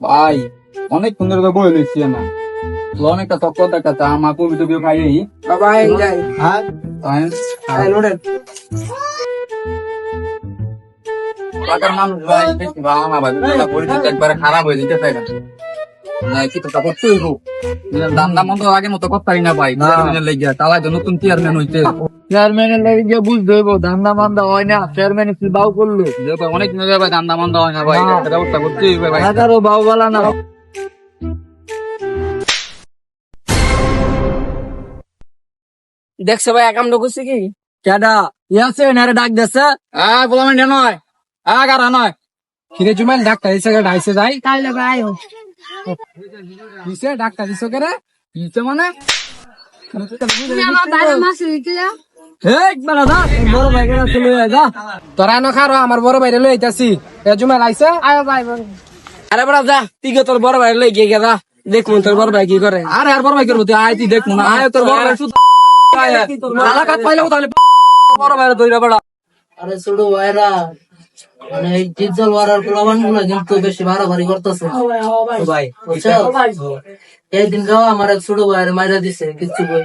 ভাই অনেক সুন্দর করে বই লিখছি না অনেকটা তক্ক দেখাচ্ছে আমার কবি টবি খাই বাবা যাই। হ্যাঁ। মানুষ ভাই বেশি ভালো না ভাই পরিচিত একবারে খারাপ হয়ে যেতে চাই না। না কাপড় তুই দাম দাম তো আগের মতো করতারি না ভাই চেয়ারম্যানের লেগে তালাই তো নতুন চেয়ারম্যান হইতে চেয়ারম্যানের লাগে গিয়ে বুঝতে হইব ধান্দা মান্দা হয় না চেয়ারম্যান কি বাউ করল? অনেক দিন ভাই দাম দাম হয় না ভাই ব্যবস্থা করতে হইবে ভাই। ঢাকারও বাউ বলা না। দেখছে ভাই একাম ঢুকছে কি? কেডা ইয়াছে নারে ডাক দেছে। নয়। গারা নয়। কিরে জুমাইল ডাক্তার এসে ঢাইছে যাই। তাহলে ভাই কিসে ডাক্তার দিছো কেরে কিছে মানে বাইরে যা। তোরা ন খারো আমার বড় ভাইরে লই আইতাছি। এ জুমাইল ভাই আরে বড় যা তুই তোর বড় ভাই লই গিয়ে গেদা দেখুন তোর বড় ভাই কি করে। আরে আর বড় ভাই করব তুই? আয় তুই আয় তোর বড় ভাই শুধু পাইলেও তাহলে বড় আরে ভাইরা মানে এই ডিজেল ওয়ারার প্লাবানগুলো কিন্তু বেশি বাড়াবাড়ি করতেছে। ভাই বুঝছ? এই দিন গাও আমার এক ছোট ভাইয়ের মাইরা দিছে কিছু বই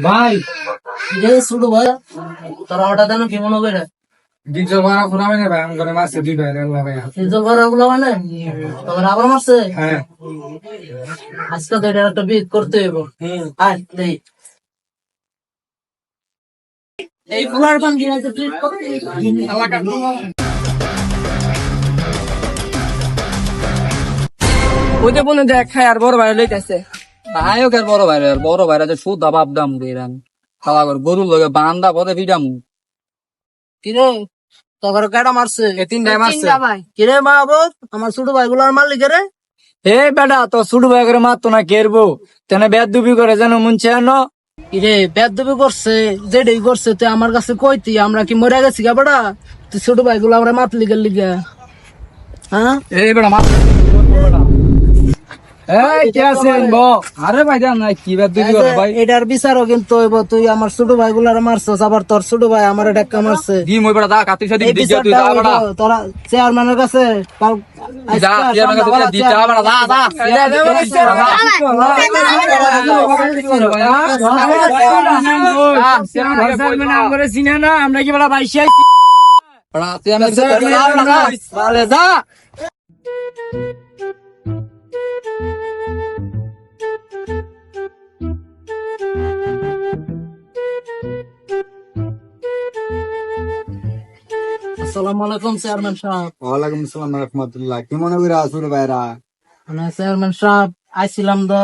ভাই। ছোট ভাই তোরা হঠাৎ যেন কি মনে করে ডিজেল মানে ভাই আমার ঘরে দুই ভাই আল্লাহ ভাই ডিজেল ওয়ারা গুলো তোমার আবার মারছে হ্যাঁ। আজকে তো এটা একটা করতে হইব। আয় দেই। এই ফুলার পান কিনা তো ট্রিট করতে ওইটা বলে দেখ আর বড় ভাই লইতাছে। নায়কের বড় ভাই বড় ভাইরা যে সুদ দাম দিলাম খাওয়া করে গরুর লগে বান্দা পদে ভিডামু কিরে? তোর কেডা মারছে? এ তিনটাই মারছে। কিরে মা বোধ? আমার ছোট ভাই গুলার মার লিখে রে হে বেটা তো ছোট ভাই করে মারতো না কেরবো তেনে বেদ দুবি করে যেন মুনছে ন কিরে বেদবি করছে যেটাই করছে তুই আমার কাছে কইতি আমরা কি মরে গেছি গা বেটা? তুই ছোট ভাই গুলো আমরা মাতলি গেলি গা হ্যাঁ? এই বেটা ব আরে ভাই না কি করে ভাই এটার বিচারও কিন্তু হইব তুই আমার ছোট ভাই গুলার মারছস আবার তোর ছোট ভাই আমার ডাক্কা মারছে দি মই বেটা দা কাতি সাদি দি যা তুই দা বেটা তোরা চেয়ারম্যানের কাছে যা আজকে কাছে দি যা বেটা দা দা আমরা কি বলা বাইশে বেটা চেয়ারম্যান কাছে দা বেটা দা ভালো যা আসসালামু আলাইকুম চেয়ারম্যান সাহেব। ওয়ালাইকুম আসসালাম রহমতুল্লাহ। কি মনে করে আসুর ভাইরা? মানে চেয়ারম্যান সাহেব আইছিলাম তো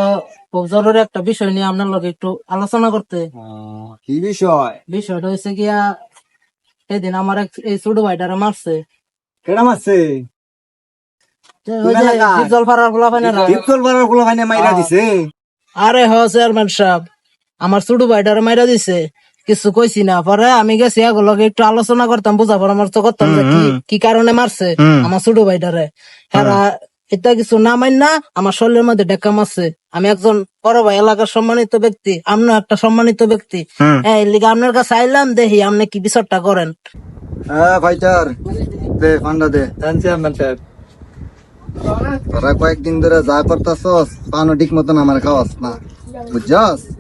খুব জরুরি একটা বিষয় নিয়ে আপনার লগে একটু আলোচনা করতে। কি বিষয়? বিষয়টা হয়েছে গিয়া সেদিন আমার এক এই ছোট ভাইটারে মারছে। কেডা মারছে? গুলো মাইরা দিছে? আরে হ চেয়ারম্যান সাহেব আমার ছোট ভাইটারে মাইরা দিছে। কিছু কইছি না পরে আমি গেছি এগুলোকে একটু আলোচনা করতাম বুঝা পরামর্শ করতাম যে কি- কি কারণে মারছে আমার ছোট ভাইটারে। হ্যাঁ। এটা কিছু না মাইন না আমার শরীরের মধ্যে ডেকা মারছে। আমি একজন বড় ভাই এলাকার সম্মানিত ব্যক্তি আপনিও একটা সম্মানিত ব্যক্তি। হ্যাঁ এই লিগে আপনার কাছে আইলাম দেখি আপনি কি বিচারটা করেন। হ্যাঁ ফাইটার দে ফান্ডা দে। তোরা কয়েকদিন ধরে যা করতাছস পানো ঠিক মতন আমার খাওয়াস না। বুঝছস?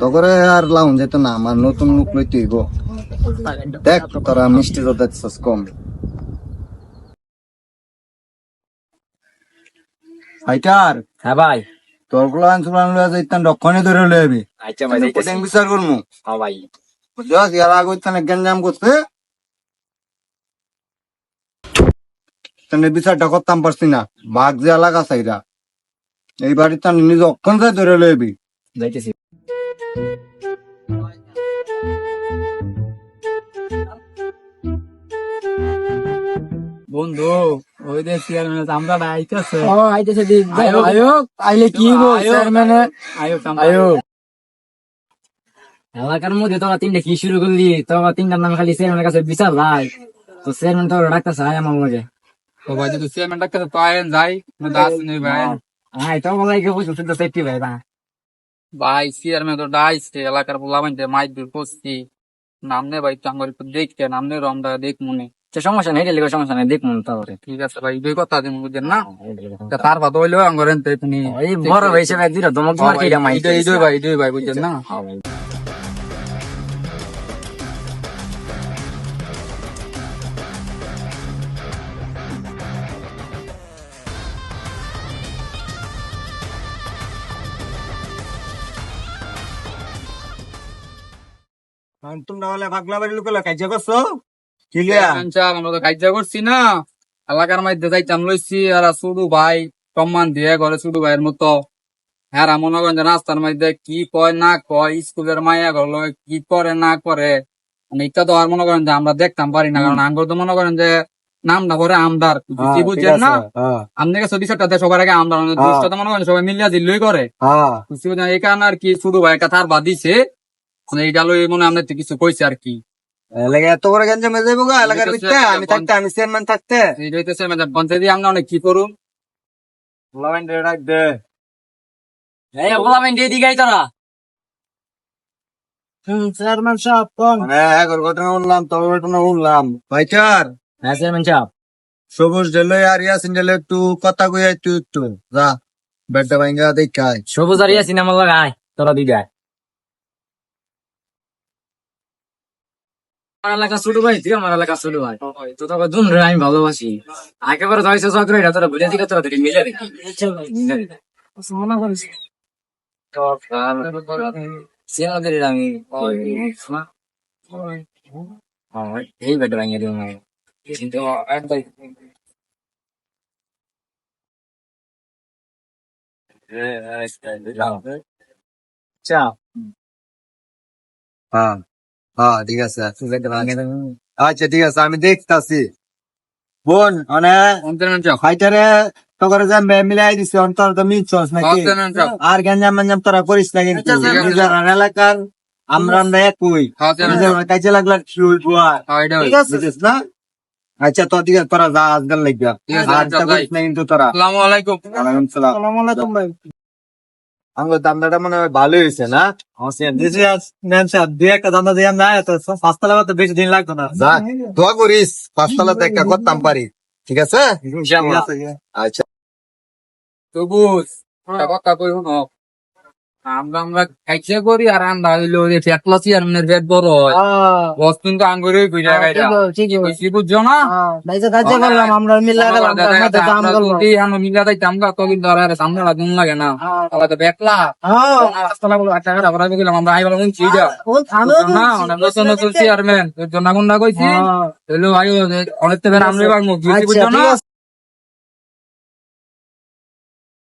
তগরে আর লাউন যেত না আমার নতুন মুখ লইতে হইব। দেখ তোরা মিষ্টি তো দেখছস কম। ফাইটার হ্যাঁ ভাই। তোরগুলো আনসুলান লয়ে যাইতাম রক্ষণে ধরে আচ্ছা ভাই বিচার করমু। হ্যাঁ ভাই। বুঝছস আগে তানে গঞ্জাম করছে। তানে বিচারটা করতাম পারছি না। বাঘ যে এলাকা চাইরা এই বাড়ির তানে নিজ অক্ষণ যায় ধরে লইবি যাইতেছি। বন্ধু ওই যে চেয়ারম্যান আমরা আইতাছে। ও আইতেছে দি আয়ো আইলে কি গো চেয়ারম্যান আয়ো আয়ো এলাকার মধ্যে তোরা তিনটা কি শুরু করলি? তোরা তিনটার নাম খালি চেয়ারম্যানের কাছে বিচার ভাই তো চেয়ারম্যান তোর ডাক্তার আয় আমার লগে তো ভাই যদি চেয়ারম্যান ডাক্তার তো আয়েন যাই। না দাস নেই ভাই। আয় তো বলাই কে বুঝছ শুদ্ধ সেফটি ভাই না ভাই চেয়ারম্যান তো ডাইছে এলাকার বলা মাইতে মাইক দূর করছি নামনে ভাই একটু দেখতে নামনে রমটা দেখ মনে। সমস্যা নেই এটার সমস্যা নেই দেখুন তারপরে। ঠিক আছে ভাই দুই কথা দিন বুঝছেন না? তার ভাত হইলেও আঙ্গরেন তো তুমি এই বড় ভাই হিসেবে দিল তোমার তোমার কি এটা এই দুই ভাই এই দুই ভাই বুঝছেন না? তোমরা বলে পাগলা বাড়ি লোক কাজ করছ? আমরা তো কাজ করছি না। এলাকার মধ্যে যাইতাম লইছি আর শুধু ভাই সম্মান দিয়ে ঘরে শুধু ভাইয়ের মতো। হ্যাঁ মনে করেন রাস্তার মধ্যে কি কয় না কয় স্কুলের ঘর কি করে না করে। মানে এটা তো আর মনে করেন যে আমরা দেখতাম পারি না কারণ আঙ্গুর তো মনে করেন যে নামটা করে আমদার। কি বুঝছেন না? আপনি কাছে সবার আগে আমদার মানে তো মনে করেন সবাই মিলিয়া দিল্লই করে। এই কারণে আর কি শুধু ভাই একটা তার বাদ দিছে। মানে এইটা লই মনে হয় আপনার কিছু কইছে আর কি। এত বড় গঞ্জে মেজে যাব এলাকার ভিতরে আমি থাকতে আমি চেয়ারম্যান থাকতে। এই হইতেছে মানে পঞ্চায়েত আমরা অনেক কি করুন ডাক দে। এই বলা দিয়ে দিগাই তোরা। চেয়ারম্যান সাহেব কোন। মানে একর ঘটনা শুনলাম তবে ঘটনা শুনলাম। ভাইচার হ্যাঁ চেয়ারম্যান সাহেব। সবুজ ডেলে আর ইয়াসিন ডেলে একটু কথা কই একটু একটু। যা বেডটা ভাঙ্গা দেখাই। সবুজ আর ইয়াসিন আমার লাগাই তোরা দুইটা আমার এলাকা ছোট ভাই তুই আমার এলাকা ছোট ভাই। তো তোকে দুন আমি ভালোবাসি। একেবারে ধরেছে চক্র এটা তোরা বুঝে দিকে তোরা দুটি মিলে করিস সিনেমাদের আমি এই বেটা ভাঙিয়ে দিও কিন্তু একবার চাপ হ্যাঁ। হ্যাঁ ঠিক আছে। আচ্ছা ঠিক আছে আমি দেখতাছি। বোন মানে ফাইটারে তোকে যে মিলাই দিছে অন্তর তো মিলছস নাকি? আর তোরা করিস না কিন্তু। নিজের এলাকার আমরা আমরা একই। কাজে লাগলার কি হইব আর। এটা ঠিক আছে না? আচ্ছা তো ঠিক আছে তোরা যা আজকাল লাগবে। ঠিক আর আচ্ছা, করিস না কিন্তু তোরা। আসসালামু আলাইকুম। ওয়ালাইকুম সালাম। সালাম আলাইকুম ভাই। আমার দান্দাটা মনে হয় ভালো হয়েছে না? দুই একটা দান্দা দিয়ে না তো পাঁচটা লাগা তো বেশি দিন লাগতো না। যা দোয়া করিস পাঁচতলাতে একটা করতাম পারি ঠিক আছে? আচ্ছা। সবুজ কথা কই আমরা আমরা খাইছে করি আর আমরা হইল যে ফেটলা চেয়ারম্যানের পেট বড় হয়। বস কিন্তু আঙ্গুরে কইরা গাইরা ঠিক কইছি বুঝছ না? ভাই যে করলাম আমরা মিলা গেলাম তার মধ্যে দাম করলাম। যদি আমরা মিলা দাই আমরা তো কিন্তু আর সামনে লাগুন লাগে না। তাহলে তো বেকলা হ্যাঁ। টাকা গেলাম আমরা কোন চিড়া না? অনেক নতুন নতুন চেয়ারম্যান তোর জন্য কোনটা কইছি। হইল আইও অনেক তো বের আমরে বাংমু বুঝছ না? আছে।